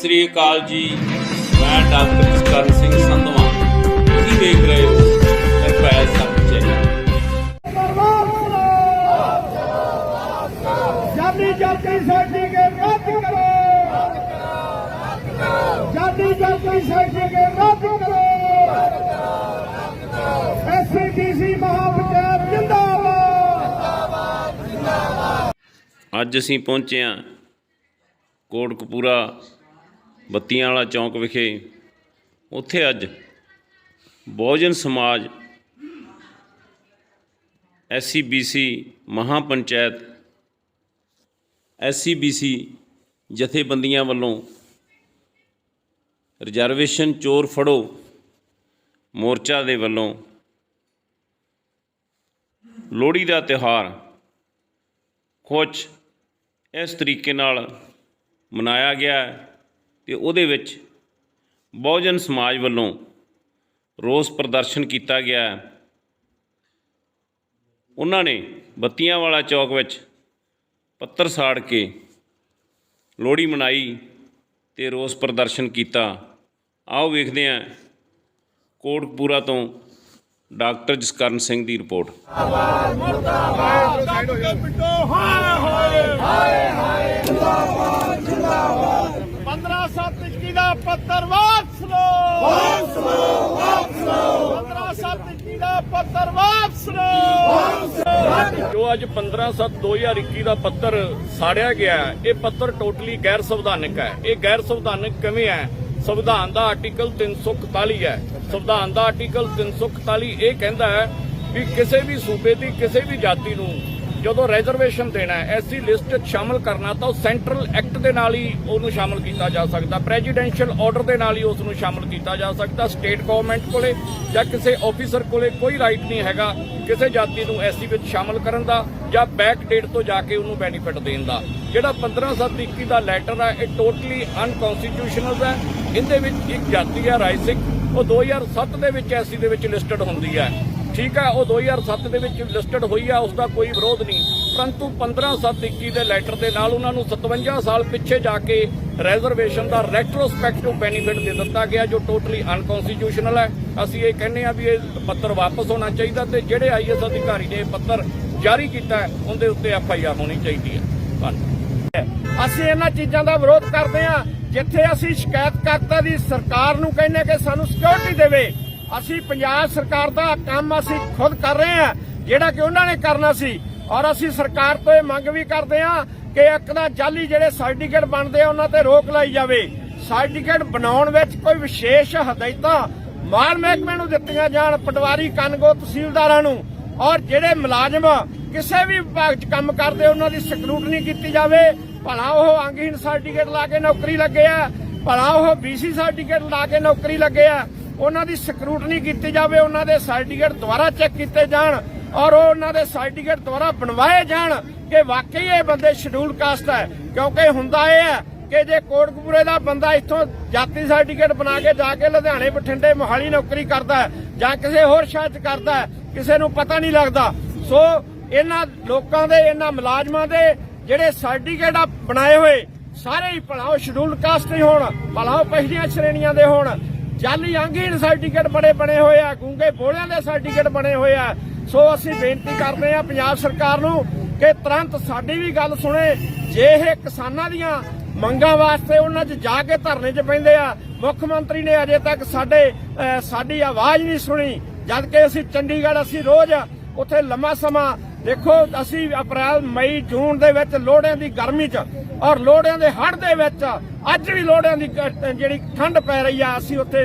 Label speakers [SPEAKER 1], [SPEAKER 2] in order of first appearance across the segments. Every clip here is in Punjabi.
[SPEAKER 1] ਸ੍ਰੀ ਅਕਾਲ ਜੀ। ਮੈਂ ਡਾਕਟਰ ਜਸਕਰਨ ਸਿੰਘ ਸੰਧਵਾ। ਤੁਸੀਂ ਦੇਖ ਰਹੇ ਹੋ ਨਿਰਭੈ ਸੱਚ
[SPEAKER 2] ਜਾਨੀ ਜਾਤੀ ਸਰਟੀਫਿਕੇਟ ਰੱਦ ਕਰੋ। ਜਾਨੀ ਜਾਤੀ ਸਰਟੀਫਿਕੇਟ ਰੱਦ ਕਰੋ। ਐਸਸੀਟੀਸੀ ਮਹਾਪੰਚਾਇਤ ਜਿੰਦਾਬਾਦ।
[SPEAKER 1] ਅੱਜ ਅਸੀਂ ਪਹੁੰਚੇ ਹਾਂ ਕੋਟਕਪੂਰਾ ਬੱਤੀਆਂ ਵਾਲਾ ਚੌਂਕ ਵਿਖੇ ਉੱਥੇ ਅੱਜ ਬਹੁਜਨ ਸਮਾਜ ਐਸਸੀਬੀਸੀ ਮਹਾਪੰਚਾਇਤ ਐਸਸੀਬੀਸੀ ਜਥੇਬੰਦੀਆਂ ਵੱਲੋਂ ਰਿਜ਼ਰਵੇਸ਼ਨ ਚੋਰ ਫੜੋ ਮੋਰਚਾ ਦੇ ਵੱਲੋਂ ਲੋਹੜੀ ਦਾ ਤਿਉਹਾਰ ਕੁਝ ਇਸ ਤਰੀਕੇ ਨਾਲ ਮਨਾਇਆ ਗਿਆ ਤੇ ਉਹਦੇ ਵਿੱਚ ਬਹੁਜਨ ਸਮਾਜ ਵੱਲੋਂ ਰੋਸ ਪ੍ਰਦਰਸ਼ਨ ਕੀਤਾ ਗਿਆ ਉਹਨਾਂ ਨੇ ਬੱਤੀਆਂ ਵਾਲਾ ਚੌਕ ਵਿੱਚ ਪੱਤਰ ਸਾੜ ਕੇ ਲੋਹੜੀ ਮਨਾਈ ਤੇ ਰੋਸ ਪ੍ਰਦਰਸ਼ਨ ਕੀਤਾ। ਆਓ ਵੇਖਦੇ ਹਾਂ ਕੋਟਕਪੂਰਾ ਤੋਂ ਡਾਕਟਰ ਜਸਕਰਨ ਸਿੰਘ ਦੀ ਰਿਪੋਰਟ।
[SPEAKER 2] ਪੰਦਰਾਂ ਸੱਤ ਇੱਕੀ ਦਾ ਪੱਤਰ ਵਾਪਸ ਲਓ। ਵਾਪਸ ਲਓ ਵਾਪਸ ਲਓ। 15 ਸੱਤ ਦਾ ਪੱਤਰ ਵਾਪਸ ਲਓ।
[SPEAKER 3] ਜੋ ਅੱਜ 15/7/2021 ਦਾ ਪੱਤਰ ਸਾੜਿਆ ਗਿਆ ਇਹ ਪੱਤਰ ਟੋਟਲੀ ਗੈਰ ਸੰਵਿਧਾਨਕ ਹੈ। ਇਹ ਗੈਰ ਸੰਵਿਧਾਨਕ ਕਿਵੇਂ ਹੈ? ਸੰਵਿਧਾਨ ਦਾ ਆਰਟੀਕਲ 341 ਹੈ। ਸੰਵਿਧਾਨ ਦਾ ਆਰਟੀਕਲ 341 ਇਹ ਕਹਿੰਦਾ ਹੈ ਵੀ ਕਿਸੇ ਵੀ ਸੂਬੇ ਦੀ ਕਿਸੇ ਵੀ ਜਾਤੀ ਨੂੰ ਜਦੋਂ ਰਿਜ਼ਰਵੇਸ਼ਨ ਦੇਣਾ ਐਸੀ ਲਿਸਟ 'ਚ ਸ਼ਾਮਲ ਕਰਨਾ, ਤਾਂ ਉਹ ਸੈਂਟਰਲ ਐਕਟ ਦੇ ਨਾਲ ਹੀ ਉਹਨੂੰ ਸ਼ਾਮਲ ਕੀਤਾ ਜਾ ਸਕਦਾ। ਪ੍ਰੈਜ਼ੀਡੈਂਸ਼ੀਅਲ ਆਰਡਰ ਦੇ ਨਾਲ ਹੀ ਉਸ ਨੂੰ ਸ਼ਾਮਲ ਕੀਤਾ ਜਾ ਸਕਦਾ। ਸਟੇਟ ਗਵਰਨਮੈਂਟ ਕੋਲੇ ਜਾਂ ਕਿਸੇ ਆਫੀਸਰ ਕੋਲੇ ਕੋਈ ਰਾਈਟ ਨਹੀਂ ਹੈਗਾ ਕਿਸੇ ਜਾਤੀ ਨੂੰ ਐਸੀ ਵਿੱਚ ਸ਼ਾਮਲ ਕਰਨ ਦਾ ਜਾਂ ਬੈਕ ਡੇਟ ਤੋਂ ਜਾ ਕੇ ਉਹਨੂੰ ਬੈਨੀਫਿਟ ਦੇਣ ਦਾ। ਜਿਹੜਾ 15/7/21 ਦਾ ਲੈਟਰ ਹੈ ਇਹ ਟੋਟਲੀ ਅਨਕਨਸਟੀਟਿਊਸ਼ਨਲ ਹੈ। ਇਹਦੇ ਵਿੱਚ ਇੱਕ ਜਾਤੀ ਹੈ ਰਾਏ ਸਿੰਘ ਉਹ 2007 ਦੇ ਵਿੱਚ ਐਸੀ ਦੇ ਵਿੱਚ ਲਿਸਟਡ ਹੁੰਦੀ ਹੈ। ਠੀਕ ਹੈ ਉਹ 2007 ਦੇ ਵਿੱਚ ਲਿਸਟਡ ਹੋਈ ਆ ਉਸ ਦਾ ਕੋਈ ਵਿਰੋਧ ਨਹੀਂ। ਪਰੰਤੂ 15/7/21 ਦੇ ਲੈਟਰ ਦੇ ਨਾਲ ਉਹਨਾਂ ਨੂੰ 57 ਸਾਲ ਪਿੱਛੇ ਜਾ ਕੇ ਰਿਜ਼ਰਵੇਸ਼ਨ ਦਾ ਰੈਟਰੋਸਪੈਕਟਿਵ ਬੈਨੀਫਿਟ ਦੇ ਦਿੱਤਾ ਗਿਆ, ਜੋ ਟੋਟਲੀ ਅਨਕਨਸਟੀਟਿਊਸ਼ਨਲ ਹੈ। ਅਸੀਂ ਇਹ ਕਹਿੰਦੇ ਆ ਵੀ ਇਹ ਪੱਤਰ ਵਾਪਸ ਹੋਣਾ ਚਾਹੀਦਾ ਤੇ ਜਿਹੜੇ ਆਈਐਸ ਅਧਿਕਾਰੀ ਨੇ ਇਹ ਪੱਤਰ ਜਾਰੀ ਕੀਤਾ ਉਹਦੇ ਉੱਤੇ ਐਫ ਆਈ ਆਰ ਹੋਣੀ ਚਾਹੀਦੀ ਹੈ। ਧੰਨਵਾਦ।
[SPEAKER 2] ਅਸੀਂ ਇਹਨਾਂ ਚੀਜ਼ਾਂ ਦਾ ਵਿਰੋਧ ਕਰਦੇ ਹਾਂ, ਜਿੱਥੇ ਅਸੀਂ ਸ਼ਿਕਾਇਤਕਰਤਾ ਦੀ ਸਰਕਾਰ ਨੂੰ ਕਹਿੰਦੇ ਕਿ ਸਾਨੂੰ ਸਿਕਿਉਰਿਟੀ ਦੇਵੇ। ਅਸੀਂ ਪੰਜਾਬ ਸਰਕਾਰ ਦਾ ਕੰਮ ਅਸੀਂ ਖੁਦ ਕਰ ਰਹੇ ਹਾਂ, ਜਿਹੜਾ ਕਿ ਉਹਨਾਂ ਨੇ ਕਰਨਾ ਸੀ। ਔਰ ਅਸੀਂ ਸਰਕਾਰ ਤੋਂ ਇਹ ਮੰਗ ਵੀ ਕਰਦੇ ਹਾਂ ਕਿ ਇੱਕ ਦਾ ਜਾਲੀ ਜਿਹੜੇ ਸਰਟੀਫਿਕੇਟ ਬਣਦੇ ਆ, ਉਹਨਾਂ ਤੇ ਰੋਕ ਲਾਈ ਜਾਵੇ। ਸਰਟੀਫਿਕੇਟ ਬਣਾਉਣ ਵਿੱਚ ਕੋਈ ਵਿਸ਼ੇਸ਼ ਹਦਾਇਤਾਂ ਮਾਲ ਮਹਿਕਮੇ ਨੂੰ ਦਿੱਤੀਆਂ ਜਾਣ, ਪਟਵਾਰੀ, ਕਨਗੋ, ਤਹਿਸੀਲਦਾਰਾਂ ਨੂੰ। ਔਰ ਜਿਹੜੇ ਮੁਲਾਜ਼ਮ ਕਿਸੇ ਵੀ ਵਿਭਾਗ 'ਚ ਕੰਮ ਕਰਦੇ, ਉਹਨਾਂ ਦੀ ਸਕਰੂਟਨੀ ਕੀਤੀ ਜਾਵੇ। ਭਲਾ ਉਹ ਅੰਗਹੀਣ ਸਰਟੀਫਿਕੇਟ ਲਾ ਕੇ ਨੌਕਰੀ ਲੱਗੇ ਆ, ਭਲਾ ਉਹ ਬੀਸੀ ਸਰਟੀਫਿਕੇਟ ਲਾ ਕੇ ਨੌਕਰੀ ਲੱਗੇ ਆ। ਉਹਨਾਂ ਦੀ ਸਕਰੂਟਨੀ ਕੀਤੀ ਜਾਵੇ, ਉਹਨਾਂ ਦੇ ਸਰਟੀਫਿਕੇਟ ਦੁਬਾਰਾ ਚੈੱਕ ਕੀਤੇ ਜਾਣ ਔਰ ਉਹ ਉਹਨਾਂ ਦੇ ਸਰਟੀਫਿਕੇਟ ਦੁਬਾਰਾ ਬਣਵਾਏ ਜਾਣ ਕਿ ਵਾਕਈ ਇਹ ਬੰਦੇ ਸ਼ਡਿਊਲ ਕਾਸਟ ਹੈ। ਕਿਉਂਕਿ ਹੁੰਦਾ ਇਹ ਹੈ ਕਿ ਜੇ ਕੋਟਕਪੂਰੇ ਦਾ ਬੰਦਾ ਇੱਥੋਂ ਜਾਤੀ ਸਰਟੀਫਿਕੇਟ ਬਣਾ ਕੇ ਜਾ ਕੇ ਲੁਧਿਆਣੇ, ਬਠਿੰਡੇ, ਮੋਹਾਲੀ ਨੌਕਰੀ ਕਰਦਾ ਜਾਂ ਕਿਸੇ ਹੋਰ ਸ਼ਹਿਰ 'ਚ ਕਰਦਾ ਕਿਸੇ ਨੂੰ ਪਤਾ ਨਹੀਂ ਲੱਗਦਾ। ਸੋ ਇਹਨਾਂ ਲੋਕਾਂ ਦੇ, ਇਹਨਾਂ ਮੁਲਾਜ਼ਮਾਂ ਦੇ ਜਿਹੜੇ ਸਰਟੀਫਿਕੇਟ ਬਣਾਏ ਹੋਏ, ਸਾਰੇ ਹੀ ਭਲਾ ਉਹ ਸ਼ਡਿਊਲ ਕਾਸਟ ਹੀ ਹੋਣ, ਭਲਾ ਉਹ ਪਹਿਲੀਆਂ ਸ਼੍ਰੇਣੀਆਂ ਦੇ ਹੋਣ। ਜਾਲੀ ਅੰਗਹੀਣ ਸਰਟੀਫਿਕੇਟ ਬੜੇ ਬਣੇ ਹੋਏ ਆ, ਗੂੰਗੇ ਬੋਲਿਆਂ ਦੇ ਸਰਟੀਫਿਕੇਟ ਬਣੇ ਹੋਏ ਆ। ਸੋ ਅਸੀਂ ਬੇਨਤੀ ਕਰਦੇ ਆ ਪੰਜਾਬ ਸਰਕਾਰ ਨੂੰ ਕਿ ਤੁਰੰਤ ਸਾਡੀ ਵੀ ਗੱਲ ਸੁਣੇ, ਜੇ ਇਹ ਕਿਸਾਨਾਂ ਦੀਆਂ ਮੰਗਾਂ ਵਾਸਤੇ ਉਹਨਾਂ 'ਚ ਜਾ ਕੇ ਧਰਨੇ 'ਚ ਪੈਂਦੇ ਆ, ਮੁੱਖ ਮੰਤਰੀ ਨੇ ਅਜੇ ਤੱਕ ਸਾਡੇ ਸਾਡੀ ਆਵਾਜ਼ ਨਹੀਂ ਸੁਣੀ। ਜਦ ਕਿ ਅਸੀਂ ਚੰਡੀਗੜ੍ਹ ਅਸੀਂ ਰੋਜ਼ ਉੱਥੇ ਲੰਮਾ ਸਮਾਂ, ਦੇਖੋ, ਅਸੀਂ ਅਪ੍ਰੈਲ, ਮਈ, ਜੂਨ ਦੇ ਵਿੱਚ ਲੋਹੜਿਆਂ ਦੀ ਗਰਮੀ 'ਚ ਔਰ ਲੋਹੜਿਆਂ ਦੇ ਹੜ੍ਹ ਦੇ ਵਿੱਚ ਅੱਜ ਵੀ ਲੋਹੜਿਆਂ ਦੀ ਜਿਹੜੀ ਠੰਡ ਪੈ ਰਹੀ ਆ, ਅਸੀਂ ਉੱਥੇ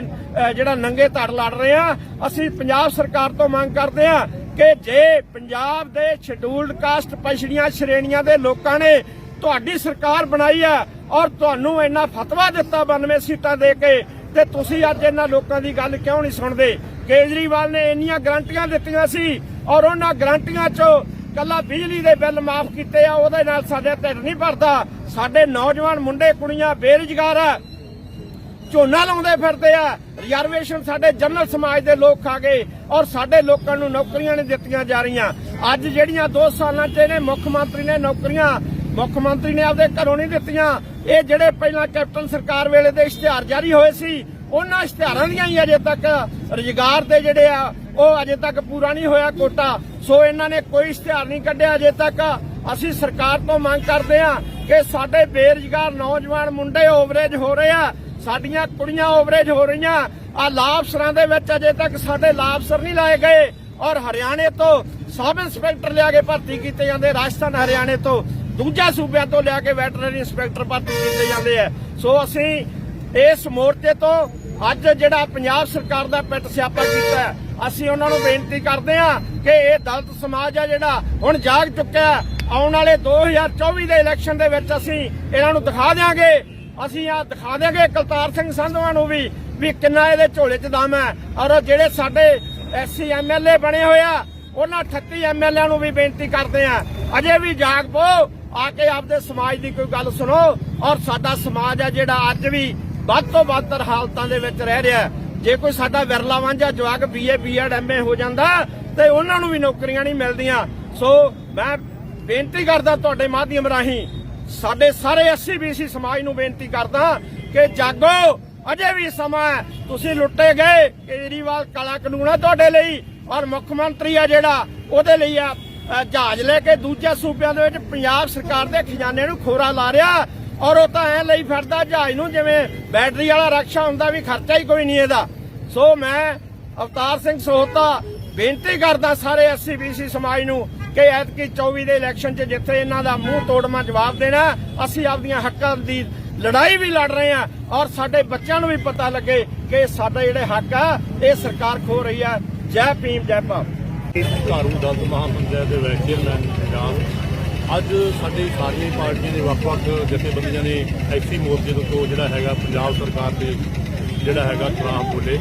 [SPEAKER 2] ਜਿਹੜਾ ਨੰਗੇ ਧੜ ਲੜ ਰਹੇ ਆ, ਅਸੀਂ ਪੰਜਾਬ ਸਰਕਾਰ ਤੋਂ ਮੰਗ ਕਰਦੇ ਆ ਕਿ ਜੇ ਪੰਜਾਬ ਦੇ ਸ਼ਡਿਊਲਡ ਕਾਸਟ ਪਛੜੀਆਂ ਸ਼੍ਰੇਣੀਆਂ ਦੇ ਲੋਕਾਂ ਨੇ ਤੁਹਾਡੀ ਸਰਕਾਰ ਬਣਾਈ ਆ ਔਰ ਤੁਹਾਨੂੰ ਇੰਨਾ ਫਤਵਾ ਦਿੱਤਾ 92 ਸੀਟਾਂ ਦੇ ਕੇ, ਤੇ ਤੁਸੀਂ ਅੱਜ ਇਹਨਾਂ ਲੋਕਾਂ ਦੀ ਗੱਲ ਕਿਉਂ ਨਹੀਂ ਸੁਣਦੇ? ਕੇਜਰੀਵਾਲ ਨੇ ਇੰਨੀਆਂ ਗਰੰਟੀਆਂ ਦਿੱਤੀਆਂ ਸੀ ਔਰ ਉਹਨਾਂ ਗਰੰਟੀਆਂ 'ਚੋਂ ਕੱਲਾ ਬਿਜਲੀ ਦੇ ਬਿੱਲ ਮਾਫ ਕੀਤੇ ਆ, ਉਹਦੇ ਨਾਲ ਸਾਡੇ ਢਿੱਡ ਨਹੀਂ ਭਰਦਾ। ਸਾਡੇ ਨੌਜਵਾਨ ਮੁੰਡੇ, ਕੁੜੀਆਂ ਬੇਰੁਜ਼ਗਾਰ ਆ। ਝੋਨਾ ਲਾਉਂਦੇ ਫਿਰਦੇ ਆ। ਰਿਜ਼ਰਵੇਸ਼ਨ ਸਾਡੇ ਜਨਰਲ ਸਮਾਜ ਦੇ ਲੋਕ ਖਾ ਗਏ ਔਰ ਸਾਡੇ ਲੋਕਾਂ ਨੂੰ ਨੌਕਰੀਆਂ ਨਹੀਂ ਦਿੱਤੀਆਂ ਜਾ ਰਹੀਆਂ। ਅੱਜ ਜਿਹੜੀਆਂ 2 ਸਾਲਾਂ 'ਚ ਇਹਨੇ ਮੁੱਖ ਮੰਤਰੀ ਨੇ ਨੌਕਰੀਆਂ, ਮੁੱਖ ਮੰਤਰੀ ਨੇ ਆਪਦੇ ਘਰੋਂ ਨਹੀਂ ਦਿੱਤੀਆਂ। ਇਹ ਜਿਹੜੇ ਪਹਿਲਾਂ ਕੈਪਟਨ ਸਰਕਾਰ ਵੇਲੇ ਦੇ ਇਸ਼ਤਿਹਾਰ ਜਾਰੀ ਹੋਏ ਸੀ ਉਹਨਾਂ ਇਸ਼ਤਿਹਾਰਾਂ ਦੀਆਂ ਹੀ ਅਜੇ ਤੱਕ ਰੁਜ਼ਗਾਰ ਦੇ ਜਿਹੜੇ ਆ, ਉਹ ਅਜੇ ਤੱਕ ਪੂਰਾ ਨਹੀਂ ਹੋਇਆ ਕੋਟਾ। ਸੋ ਇਹਨਾਂ ਨੇ ਕੋਈ ਇਸ਼ਤਿਹਾਰ ਨਹੀਂ ਕੱਢਿਆ ਅਜੇ ਤੱਕ। ਅਸੀਂ ਸਰਕਾਰ ਤੋਂ ਮੰਗ ਕਰਦੇ ਆ ਕਿ ਸਾਡੇ ਬੇਰੁਜ਼ਗਾਰ ਨੌਜਵਾਨ ਮੁੰਡੇ ਓਵਰੇਜ ਹੋ ਰਹੇ ਆ, ਸਾਡੀਆਂ ਕੁੜੀਆਂ ਓਵਰੇਜ ਹੋ ਰਹੀਆਂ। ਆ ਲਾਭਸਰਾਂ ਦੇ ਵਿੱਚ ਅਜੇ ਤੱਕ ਸਾਡੇ ਲਾਭਸਰ ਨਹੀਂ ਲਾਏ ਗਏ। ਔਰ ਹਰਿਆਣੇ ਤੋਂ ਸਬ ਇੰਸਪੈਕਟਰ ਲਿਆ ਕੇ ਭਰਤੀ ਕੀਤੇ ਜਾਂਦੇ, ਰਾਜਸਥਾਨ ਹਰਿਆਣੇ ਤੋਂ ਦੂਜਾ ਸੂਬਿਆਂ ਤੋਂ ਲਿਆ ਕੇ ਵੈਟਰਨਰੀ ਇੰਸਪੈਕਟਰ ਭਰਤੀ ਕੀਤੇ ਜਾਂਦੇ ਆ। ਸੋ ਅਸੀਂ ਇਸ ਮੋਰਚੇ ਤੋਂ ਅੱਜ ਜਿਹੜਾ ਪੰਜਾਬ ਸਰਕਾਰ ਦਾ ਪਿੱਟ ਸਿਆਪਾ ਕੀਤਾ ਅਸੀਂ ਉਹਨਾਂ ਨੂੰ ਬੇਨਤੀ ਕਰਦੇ ਹਾਂ ਕਿ ਇਹ ਦਲਿਤ ਸਮਾਜ ਆ ਜਿਹੜਾ ਹੁਣ ਜਾਗ ਚੁੱਕਿਆ ਹੈ। ਆਉਣ ਵਾਲੇ 2024 ਦੇ ਇਲੈਕਸ਼ਨ ਦੇ ਵਿੱਚ ਅਸੀਂ ਇਹਨਾਂ ਨੂੰ ਦਿਖਾ ਦਿਆਂਗੇ। ਅਸੀਂ ਆ ਦਿਖਾ ਦਿਆਂਗੇ ਕਲਤਾਰ ਸਿੰਘ ਸੰਧਵਾ ਨੂੰ ਵੀ ਵੀ ਕਿੰਨਾ ਇਹਦੇ ਝੋਲੇ 'ਚ ਦਮ ਹੈ। ਔਰ ਜਿਹੜੇ ਸਾਡੇ ਐਸਸੀ ਐਮਐਲਏ ਬਣੇ ਹੋਏ ਆ, ਉਹਨਾਂ 38 ਐਮਐਲਏ ਨੂੰ ਵੀ ਬੇਨਤੀ ਕਰਦੇ ਆ ਅਜੇ ਵੀ ਜਾਗ ਪੋ ਆ ਕੇ ਆਪਦੇ ਸਮਾਜ ਦੀ ਕੋਈ ਗੱਲ ਸੁਣੋ। ਔਰ ਸਾਡਾ ਸਮਾਜ ਆ ਜਿਹੜਾ ਅੱਜ ਵੀ ਵੱਧ ਤੋਂ ਵੱਧ ਹਾਲਤਾਂ ਦੇ ਵਿੱਚ ਰਹਿ ਰਿਹਾ ਜੇ ਕੋਈ ਸਾਡਾ ਵਿਰਲਾ ਵਾਂਝਾ ਜਵਾਕ ਬੀਏ ਬੀਐਡ ਐਮਏ ਹੋ ਜਾਂਦਾ ਤੇ ਉਹਨਾਂ ਨੂੰ ਵੀ ਨੌਕਰੀਆਂ ਨਹੀਂ ਮਿਲਦੀਆਂ। ਸੋ ਮੈਂ ਬੇਨਤੀ ਕਰਦਾ ਤੁਹਾਡੇ ਮਾਧਿਅਮ ਰਾਹੀਂ, ਸਾਡੇ ਸਾਰੇ ਐਸਸੀ ਸਮਾਜ ਨੂੰ ਬੇਨਤੀ ਕਰਦਾ ਕਿ ਜਾਗੋ, ਅਜੇ ਵੀ ਸਮਾਂ ਤੁਸੀਂ ਲੁੱਟੇ ਗਏ ਕੇਜਰੀਵਾਲ ਕਾਲਾ ਕਾਨੂੰਨ ਹੈ ਤੁਹਾਡੇ ਲਈ ਔਰ ਮੁੱਖ ਮੰਤਰੀ ਆ ਜਿਹੜਾ, ਉਹਦੇ ਲਈ ਆ ਜਹਾਜ਼ ਲੈ ਕੇ ਦੂਜੇ ਸੂਬਿਆਂ ਦੇ ਵਿੱਚ ਪੰਜਾਬ ਸਰਕਾਰ ਦੇ ਖਜ਼ਾਨੇ ਨੂੰ ਖੋਰਾ ਲਾ ਰਿਹਾ। ਔਰ ਉਹ ਤਾਂ ਐ ਲਈ ਫਿਰਦਾ ਜਹਾਜ਼ ਨੂੰ, ਜਿਵੇਂ ਬੈਟਰੀ ਵਾਲਾ ਰਕਸ਼ਾ ਹੁੰਦਾ ਵੀ ਖਰਚਾ ਹੀ ਕੋਈ ਨਹੀਂ ਇਹਦਾ। ਸੋ ਮੈਂ ਅਵਤਾਰ ਸਿੰਘ ਸੋਹਤਾ ਬੇਨਤੀ ਕਰਦਾ ਸਾਰੇ ਐਸਸੀ ਸਮਾਜ ਨੂੰ ਕਿ ਐਤਕੀ 24 ਦੇ ਇਲੈਕਸ਼ਨ 'ਚ ਜਿੱਥੇ ਇਹਨਾਂ ਦਾ ਮੂੰਹ ਤੋੜਮਾ ਜਵਾਬ ਦੇਣਾ, ਅਸੀਂ ਆਪਦੀਆਂ ਹੱਕਾਂ ਦੀ ਲੜਾਈ ਵੀ ਲੜ ਰਹੇ ਹਾਂ ਔਰ ਸਾਡੇ ਬੱਚਿਆਂ ਨੂੰ ਵੀ ਪਤਾ ਲੱਗੇ ਕਿ ਸਾਡਾ ਜਿਹੜੇ ਹੱਕ ਆ, ਇਹ ਸਰਕਾਰ ਖੋ ਰਹੀ ਆ। ਜੈ ਭੀਮ, ਜੈ ਭਾਵ।
[SPEAKER 4] ਘਾਰੂ ਦਲ ਮਹਾਪੰਚਾਇਤ ਦੇ ਚੇਅਰਮੈਨ ਪੰਜਾਬ ਅੱਜ ਸਾਡੇ ਸਾਰੀਆਂ ਪਾਰਟੀਆਂ ਦੇ ਵੱਖ-ਵੱਖ ਜਥੇਬੰਦੀਆਂ ਨੇ ਐਕਸੀ ਮੋਰਚੇ ਤੋਂ ਜਿਹੜਾ ਹੈਗਾ ਪੰਜਾਬ ਸਰਕਾਰ ਦੇ ਜਿਹੜਾ ਹੈਗਾ ਖਿਲਾਫ ਬੋਲੇ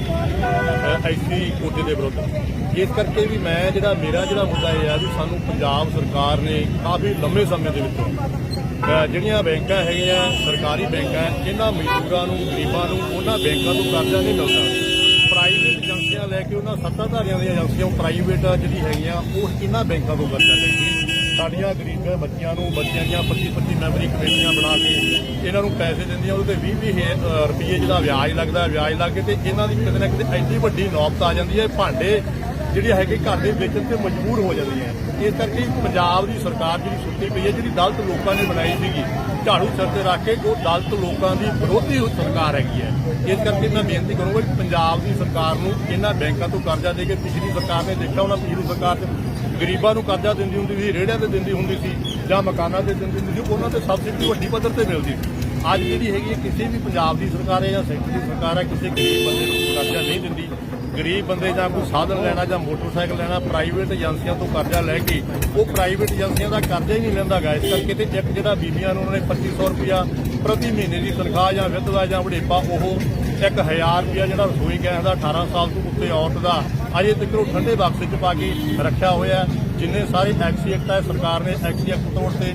[SPEAKER 4] ਐਕਸੀ ਕੋਟੇ ਦੇ ਵਿਰੁੱਧ। ਇਸ ਕਰਕੇ ਵੀ ਮੈਂ ਜਿਹੜਾ, ਮੇਰਾ ਜਿਹੜਾ ਮੁੱਦਾ ਇਹ ਆ ਵੀ ਸਾਨੂੰ ਪੰਜਾਬ ਸਰਕਾਰ ਨੇ ਕਾਫੀ ਲੰਮੇ ਸਮੇਂ ਦੇ ਵਿੱਚੋਂ ਜਿਹੜੀਆਂ ਬੈਂਕਾਂ ਹੈਗੀਆਂ, ਸਰਕਾਰੀ ਬੈਂਕਾਂ, ਇਹਨਾਂ ਮਜ਼ਦੂਰਾਂ ਨੂੰ, ਗਰੀਬਾਂ ਨੂੰ, ਉਹਨਾਂ ਬੈਂਕਾਂ ਤੋਂ ਕਰਜ਼ਾ ਨਹੀਂ ਮਿਲਦਾ। ਪ੍ਰਾਈਵੇਟ ਏਜੰਸੀਆਂ ਲੈ ਕੇ ਉਹਨਾਂ ਸੱਤਾਧਾਰੀਆਂ ਦੀਆਂ ਏਜੰਸੀਆਂ ਪ੍ਰਾਈਵੇਟ ਜਿਹੜੀ ਹੈਗੀਆਂ, ਉਹ ਇਹਨਾਂ ਬੈਂਕਾਂ ਤੋਂ ਕਰਜ਼ਾ ਲੈ ਕੇ ਸਾਡੀਆਂ ਗਰੀਬ ਬੱਚੀਆਂ ਨੂੰ, ਬੱਚਿਆਂ ਦੀਆਂ 25 25 ਮੈਂਬਰੀ ਕਮੇਟੀਆਂ ਬਣਾ ਕੇ ਇਹਨਾਂ ਨੂੰ ਪੈਸੇ ਦਿੰਦੀਆਂ, ਉਹਦੇ ਤੇ 20 20 ਰੁਪਏ ਜਿਹੜਾ ਵਿਆਜ ਲੱਗਦਾ ਵਿਆਜ ਲੱਗ ਕੇ ਤੇ ਇਹਨਾਂ ਦੀ ਕਿਤੇ ਨਾ ਕਿਤੇ ਐਡੀ ਵੱਡੀ ਨੌਬਤ ਆ ਜਾਂਦੀ ਹੈ, ਭਾਂਡੇ ਜਿਹੜੀ ਹੈਗੇ ਘਰ ਦੇ ਵੇਚਣ ਤੇ ਮਜਬੂਰ ਹੋ ਜਾਂਦੀਆਂ ਇਸ ਕਰਕੇ ਪੰਜਾਬ ਦੀ ਸਰਕਾਰ ਜਿਹੜੀ ਸੁੱਤੀ ਪਈ ਹੈ, ਜਿਹੜੀ ਦਲਤ ਲੋਕਾਂ ਨੇ ਬਣਾਈ ਸੀਗੀ, ਝਾੜੂ ਸਿਰ ਤੇ ਰੱਖ ਕੇ, ਉਹ ਦਲਤ ਲੋਕਾਂ ਦੀ ਵਿਰੋਧੀ ਸਰਕਾਰ ਹੈਗੀ ਹੈ। ਇਸ ਕਰਕੇ ਮੈਂ ਬੇਨਤੀ ਕਰੂੰਗਾ ਕਿ ਪੰਜਾਬ ਦੀ ਸਰਕਾਰ ਨੂੰ ਇਹਨਾਂ ਬੈਂਕਾਂ ਤੋਂ ਕਰਜ਼ਾ ਦੇ ਕੇ ਪਿਛਲੀ ਸਰਕਾਰ ਨੇ ਦੇਖਿਆ ਉਹਨਾਂ ਪਿਛਲੀ ਸਰਕਾਰ 'ਚ ਗਰੀਬਾਂ ਨੂੰ ਕਰਜ਼ਾ ਦਿੰਦੀ ਹੁੰਦੀ ਸੀ ਰੇੜਿਆਂ ਤੇ ਦਿੰਦੀ ਹੁੰਦੀ ਸੀ ਜਾਂ ਮਕਾਨਾਂ ਤੇ ਦਿੰਦੀ ਹੁੰਦੀ ਸੀ ਉਹਨਾਂ ਤੇ ਸਬਸਿਡੀ ਵੱਡੀ ਪੱਧਰ ਤੇ ਮਿਲਦੀ ਸੀ। ਅੱਜ ਜਿਹੜੀ ਹੈਗੀ ਹੈ, ਕਿਸੇ ਵੀ ਪੰਜਾਬ ਦੀ ਸਰਕਾਰ ਹੈ ਜਾਂ ਸੈਂਟਰ ਦੀ ਸਰਕਾਰ ਹੈ ਕਿਸੇ ਗਰੀਬ ਬੰਦੇ ਨੂੰ ਕਰਜ਼ਾ ਨਹੀਂ ਦਿੰਦੀ। ਗਰੀਬ ਬੰਦੇ ਜਾਂ ਕੋਈ ਸਾਧਨ ਲੈਣਾ ਜਾਂ ਮੋਟਰਸਾਈਕਲ ਲੈਣਾ ਪ੍ਰਾਈਵੇਟ ਏਜੰਸੀਆਂ ਤੋਂ ਕਰਜ਼ਾ ਲੈ ਕੇ ਉਹ ਪ੍ਰਾਈਵੇਟ ਏਜੰਸੀਆਂ ਦਾ ਕਰਜ਼ਾ ਹੀ ਨਹੀਂ ਲੈਂਦਾ ਗਾ। ਇਸ ਕਰਕੇ ਤੇ ਇੱਕ ਜਿਹੜਾ ਬੀਬੀਆਂ ਨੂੰ ਉਹਨਾਂ ਨੇ 2500 ਰੁਪਇਆ ਪ੍ਰਤੀ ਮਹੀਨੇ ਦੀ ਤਨਖਾਹ ਜਾਂ ਵਿਧਵਾ ਜਾਂ ਵਡੇਪਾ ਉਹ ਇੱਕ 1000 ਰੁਪਇਆ ਜਿਹੜਾ ਰਸੋਈ ਗੈਸ ਦਾ 18 ਸਾਲ ਤੋਂ ਉੱਤੇ ਔਰਤ ਦਾ ਅਜੇ ਤੱਕ ਉਹ ਠੰਡੇ ਬਾਕਸੇ 'ਚ ਪਾ ਕੇ ਰੱਖਿਆ ਹੋਇਆ ਜਿੰਨੇ ਸਾਰੇ ਐਕਸੀ ਐਕਟ ਹੈ ਸਰਕਾਰ ਨੇ ਐਕਸੀ ਐਕਟ ਤੌਰ ਤੇ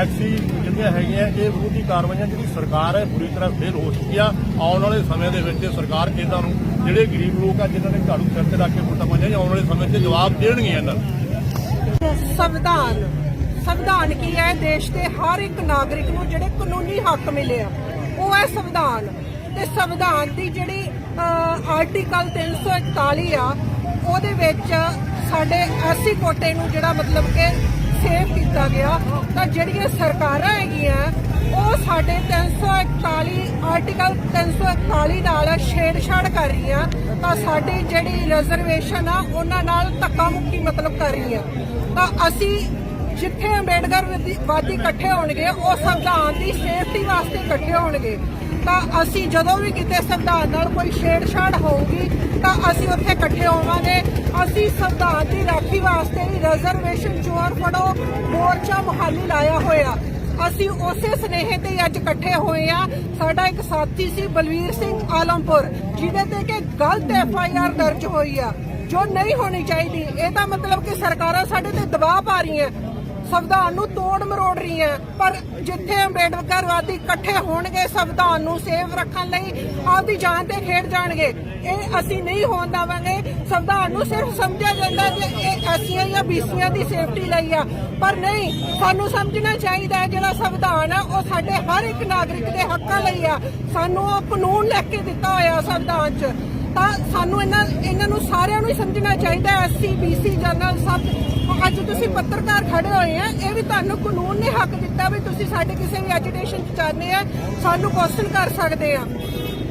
[SPEAKER 4] ਐਕਸੀ ਜਿਹੜੀਆਂ ਹੈਗੀਆਂ ਇਹ ਵਿਰੋਧੀ ਕਾਰਵਾਈਆਂ ਜਿਹੜੀ ਸਰਕਾਰ ਹੈ ਪੂਰੀ ਤਰ੍ਹਾਂ ਫੇਲ ਹੋ ਚੁੱਕੀ ਆ। ਆਉਣ ਵਾਲੇ ਸਮੇਂ ਦੇ ਵਿੱਚ ਸਰਕਾਰ ਇਹਨਾਂ ਨੂੰ ਜਿਹੜੇ ਗਰੀਬ ਲੋਕ ਆ ਜਿਨ੍ਹਾਂ ਨੇ ਝਾੜੂ ਸਿਰ ਤੇ ਰੱਖ ਕੇ ਵੋਟਾਂ ਪਾਈਆਂ ਆਉਣ ਵਾਲੇ ਸਮੇਂ 'ਚ ਜਵਾਬ ਦੇਣਗੇ ਇਹਨਾਂ ਨੂੰ।
[SPEAKER 5] ਸੰਵਿਧਾਨ ਸੰਵਿਧਾਨ ਕੀ ਹੈ? ਦੇਸ਼ ਦੇ ਹਰ ਇੱਕ ਨਾਗਰਿਕ ਨੂੰ ਜਿਹੜੇ ਕਾਨੂੰਨੀ ਹੱਕ ਮਿਲੇ ਆ ਉਹ ਹੈ ਸੰਵਿਧਾਨ। ਤੇ ਸੰਵਿਧਾਨ ਦੀ ਜਿਹੜੀ ਅਹ, ਆਰਟੀਕਲ 341 ਆ ਉਹਦੇ ਵਿੱਚ ਸਾਡੇ ਐਸੀ ਕੋਟੇ ਨੂੰ ਜਿਹੜਾ ਮਤਲਬ ਕਿ ਸੇਵ ਕੀਤਾ ਗਿਆ, ਤਾਂ ਜਿਹੜੀਆਂ ਸਰਕਾਰਾਂ ਹੈਗੀਆਂ, ਉਹ ਸਾਡੇ 341 ਆਰਟੀਕਲ 341 ਨਾਲ ਛੇੜਛਾੜ ਕਰ ਰਹੀਆਂ, ਤਾਂ ਸਾਡੀ ਜਿਹੜੀ ਰਿਜ਼ਰਵੇਸ਼ਨ ਆ, ਉਹਨਾਂ ਨਾਲ ਧੱਕਾ ਮੁੱਕੀ ਮਤਲਬ ਕਰ ਰਹੀਆਂ। ਤਾਂ ਅਸੀਂ ਜਿੱਥੇ ਅੰਬੇਡਕਰ ਵਾਦੀ ਵਾਦੀ ਇਕੱਠੇ ਹੋਣਗੇ, ਉਹ ਸੰਵਿਧਾਨ ਦੀ ਸੇਫਟੀ ਵਾਸਤੇ ਇਕੱਠੇ ਹੋਣਗੇ। ਤਾਂ ਅਸੀਂ ਜਦੋਂ ਵੀ ਕਿਤੇ ਸੰਵਿਧਾਨ ਨਾਲ ਕੋਈ ਛੇੜਛਾੜ ਹੋਊਗੀ, ਤਾਂ ਅਸੀਂ ਉੱਥੇ ਇਕੱਠੇ ਹੋਵਾਂਗੇ। ਅਸੀਂ ਸੰਵਿਧਾਨ ਦੀ ਰਾਖੀ ਵਾਸਤੇ ਹੀ ਰਿਜ਼ਰਵੇਸ਼ਨ ਚੋਰ ਫੜੋ, ਮੋਰਚਾ ਮੁਹਾਲੀ ਲਾਇਆ ਹੋਇਆ। ਅਸੀਂ ਉਸੇ ਸਨੇਹ ਤੇ ਅੱਜ ਇਕੱਠੇ ਹੋਏ ਆ ਸਾਡਾ ਇੱਕ ਸਾਥੀ ਸੀ ਬਲਵੀਰ ਸਿੰਘ ਆਲਮਪੁਰ, ਜਿਹਦੇ ਤੇ ਕਿ ਗਲਤ ਐਫ ਆਈ ਆਰ ਦਰਜ ਹੋਈ ਆ। ਜੋ ਨਹੀਂ ਹੋਣੀ ਚਾਹੀਦੀ, ਇਹ ਤਾਂ ਮਤਲਬ ਕਿ ਸਰਕਾਰਾਂ ਸਾਡੇ ਤੇ ਦਬਾਅ ਪਾ ਰਹੀਆਂ। ਸੰਵਿਧਾਨ ਨੂੰ ਤੋੜ ਮਰੋੜ ਰਹੀਆਂ ਪਰ ਜਿੱਥੇ ਅੰਬੇਡਕਰਵਾਦੀ ਇਕੱਠੇ ਹੋਣਗੇ, ਸੰਵਿਧਾਨ ਨੂੰ ਸੇਵ ਰੱਖਣ ਲਈ ਆਪਦੀ ਜਾਨ ਤੇ ਖੇਡ ਜਾਣਗੇ। ਇਹ ਅਸੀਂ ਨਹੀਂ ਹੋਣ ਦੇਵਾਂਗੇ। ਸੰਵਿਧਾਨ ਨੂੰ ਸਿਰਫ ਸਮਝਿਆ ਜਾਂਦਾ ਕਿ ਇਹ ਐਸੀਆਂ ਜਾਂ ਬੀਸੀਆਂ ਦੀ ਸੇਫਟੀ ਲਈ ਆ। ਪਰ ਨਹੀਂ, ਸਾਨੂੰ ਸਮਝਣਾ ਚਾਹੀਦਾ ਜਿਹੜਾ ਸੰਵਿਧਾਨ ਆ, ਉਹ ਸਾਡੇ ਹਰ ਇੱਕ ਨਾਗਰਿਕ ਦੇ ਹੱਕਾਂ ਲਈ ਆ। ਸਾਨੂੰ ਉਹ ਕਾਨੂੰਨ ਲੈ ਕੇ ਦਿੱਤਾ ਹੋਇਆ ਸੰਵਿਧਾਨ 'ਚ। ਤਾਂ ਸਾਨੂੰ ਇਹਨਾਂ ਇਹਨਾਂ ਨੂੰ ਸਾਰਿਆਂ ਨੂੰ ਹੀ ਸਮਝਣਾ ਚਾਹੀਦਾ ਹੈ ਐਸਸੀ ਬੀਸੀ ਜਨਰਲ ਸਭ। ਅੱਜ ਤੁਸੀਂ ਪੱਤਰਕਾਰ ਖੜੇ ਹੋਏ ਆ, ਇਹ ਵੀ ਤੁਹਾਨੂੰ ਕਾਨੂੰਨ ਨੇ ਹੱਕ ਦਿੱਤਾ ਵੀ ਤੁਸੀਂ ਸਾਡੇ ਕਿਸੇ ਵੀ ਐਜੀਟੇਸ਼ਨ 'ਚ ਜਾਂਦੇ ਆ, ਸਾਨੂੰ ਕੁਐਸਚਨ ਕਰ ਸਕਦੇ ਆ।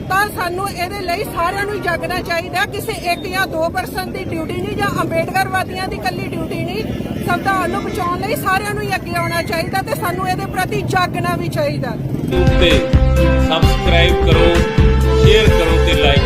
[SPEAKER 5] ਤਾਂ ਸਾਨੂੰ ਇਹਦੇ ਲਈ ਸਾਰਿਆਂ ਨੂੰ ਜਾਗਣਾ ਚਾਹੀਦਾ ਕਿਸੇ ਇੱਕ ਜਾਂ ਦੋ ਪਰਸਨ ਦੀ ਡਿਊਟੀ ਨਹੀਂ ਜਾਂ ਅੰਬੇਡਕਰਵਾਦੀਆਂ ਦੀ ਕੱਲੀ ਡਿਊਟੀ ਨਹੀਂ ਸੰਵਿਧਾਨ ਨੂੰ ਬਚਾਉਣ ਲਈ ਸਾਰਿਆਂ ਨੂੰ ਹੀ ਅੱਗੇ ਆਉਣਾ ਚਾਹੀਦਾ ਤੇ ਸਾਨੂੰ ਇਹਦੇ ਪ੍ਰਤੀ ਜਾਗਣਾ ਵੀ ਚਾਹੀਦਾ।
[SPEAKER 1] ਤੇ ਸਬਸਕ੍ਰਾਈਬ ਕਰੋ ਸ਼ੇਅਰ ਕਰੋ ਤੇ ਲਾਈਕ